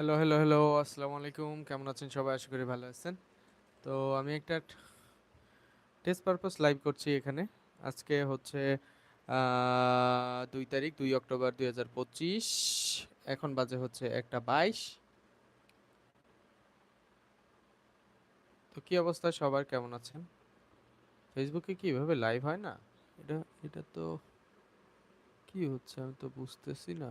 Hello hello hello আসসালামু আলাইকুম। কেমন আছেন সবাই? আশা করি ভালো আছেন। তো আমি একটা টেস্ট পারপাস লাইভ করছি এখানে। আজকে হচ্ছে দুই তারিখ, দুই অক্টোবর দুই হাজার পঁচিশ। এখন বাজে হচ্ছে একটা বাইশ। তো কি অবস্থা সবার? কেমন আছেন? ফেসবুকে কি এভাবে লাইভ হয় না? এটা এটা তো কি হচ্ছে? আমি তো বুঝতেছি না।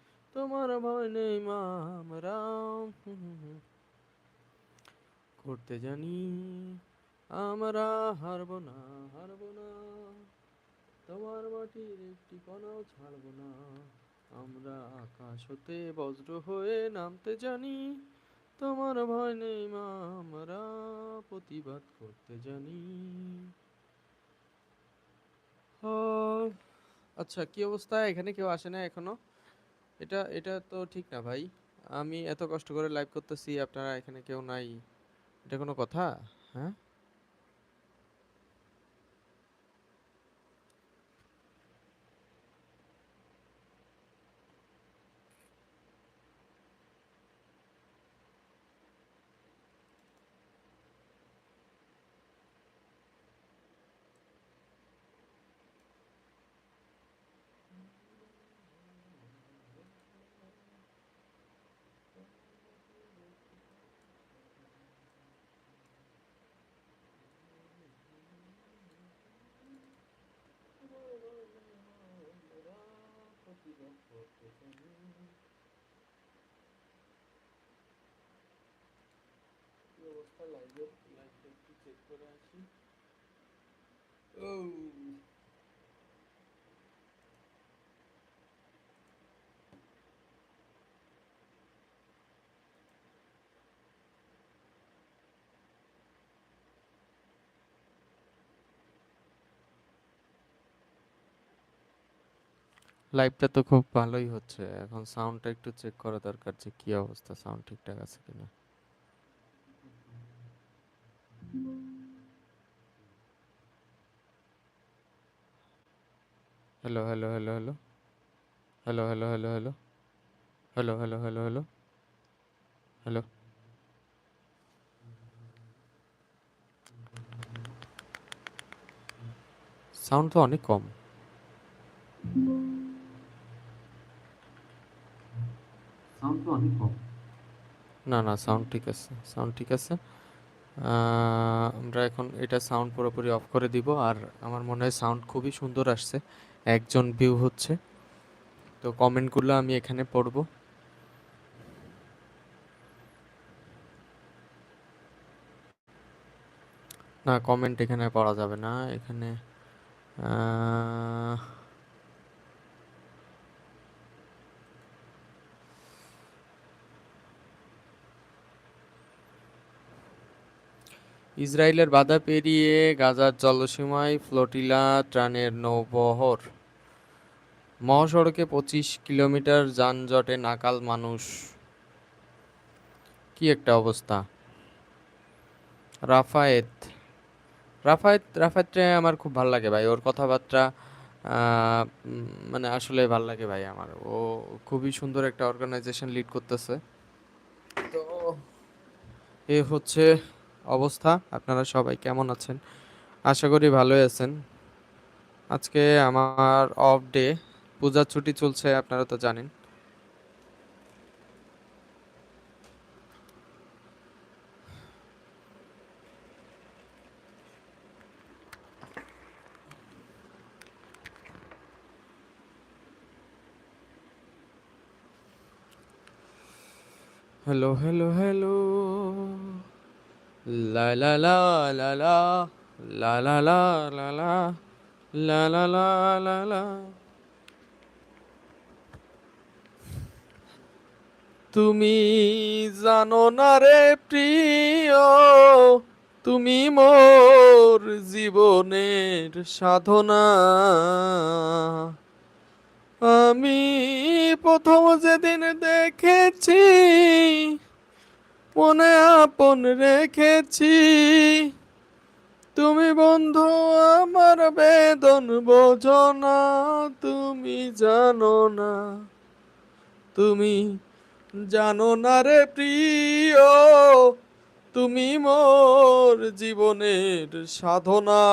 তোমার ভয় নেই মা, আমরা করতে জানি আমরা হারবো না হারবো না। তোমার মাটির একটি কণাও ছাড়বো না। আমরা আকাশ হতে বজ্র হয়ে নামতে জানি, তোমার ভয় নেই মা, আমরা প্রতিবাদ করতে জানি। আচ্ছা কি অবস্থা? এখানে কেউ আসে না এখনও? এটা এটা তো ঠিক না ভাই। আমি এত কষ্ট করে লাইভ করতেছি, আপনারা এখানে কেউ নাই। এটা কোনো কথা? হ্যাঁ? অবস্থা লাইভের লাইভটা একটু চেক করে আসি ও লাইভটা তো খুব ভালোই হচ্ছে। এখন সাউন্ডটা একটু চেক করা দরকার যে কি অবস্থা সাউন্ড ঠিকঠাক আছে কিনা। Hello hello hello hello hello hello hello hello hello hello hello hello hello sound তো অনেক কম। না না সাউন্ড ঠিক আছে সাউন্ড ঠিক আছে। আমরা এখন এটা সাউন্ড পুরোপুরি অফ করে দিব, আর আমার মনে হয় সাউন্ড খুবই সুন্দর আসছে, একজন ভিউ হচ্ছে। তো কমেন্টগুলো আমি এখানে পড়ব। না কমেন্ট এখানে পড়া যাবে না, এখানে ইসরায়েলের বাধা পেরিয়ে গাজার জলসীমায় ফ্লোটিলা ত্রাণের নৌবহর। মহাসড়কে পঁচিশ কিলোমিটার যানজটে নাকাল মানুষ। কি একটা অবস্থা। রাফায়েত। রাফায়েত রাফায়েতরে আমার খুব ভালো লাগে ভাই। ওর কথাবার্তা মানে আসলে ভালো লাগে ভাই আমার। ও খুবই সুন্দর একটা অর্গানাইজেশন লিড করতেছে। তো এ হচ্ছে অবস্থা? আপনারা সবাই কেমন আছেন? আশা করি ভালোই আছেন। আজকে আমার অফ ডে পূজার ছুটি চলছে, আপনারা তো জানেন। হ্যালো হ্যালো হ্যালো লা লা লা লা লা লা লা লা লা লা লা লা লা লা লা তুমি জানো না রে প্রিয়, তুমি মোর জীবনের সাধনা। আমি প্রথম যেদিন দেখেছি মনে আপন রেখেছি। তুমি বন্ধু, আমার বেদন বোঝো না, তুমি জানো না। তুমি জানো না রে প্রিয়, তুমি মোর জীবনের সাধনা।